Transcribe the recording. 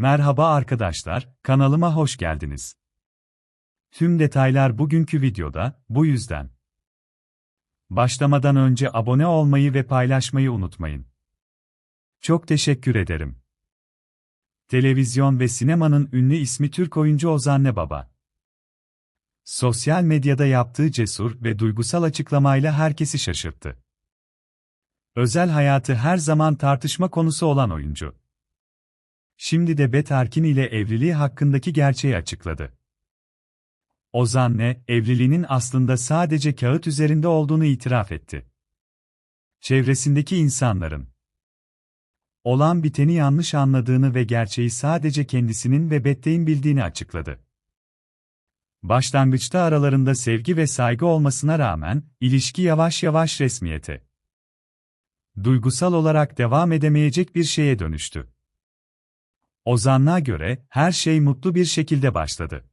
Merhaba arkadaşlar, kanalıma hoş geldiniz. Tüm detaylar bugünkü videoda, bu yüzden. Başlamadan önce abone olmayı ve paylaşmayı unutmayın. Çok teşekkür ederim. Televizyon ve sinemanın ünlü ismi Türk oyuncu Ozan Nebaba. Sosyal medyada yaptığı cesur ve duygusal açıklamayla herkesi şaşırttı. Özel hayatı her zaman tartışma konusu olan oyuncu. Şimdi de Bet Erkin ile evliliği hakkındaki gerçeği açıkladı. Ozan ne, evliliğinin aslında sadece kağıt üzerinde olduğunu itiraf etti. Çevresindeki insanların olan biteni yanlış anladığını ve gerçeği sadece kendisinin ve Bette'in bildiğini açıkladı. Başlangıçta aralarında sevgi ve saygı olmasına rağmen, ilişki yavaş yavaş resmiyete, duygusal olarak devam edemeyecek bir şeye dönüştü. Ozan'a göre, her şey mutlu bir şekilde başladı.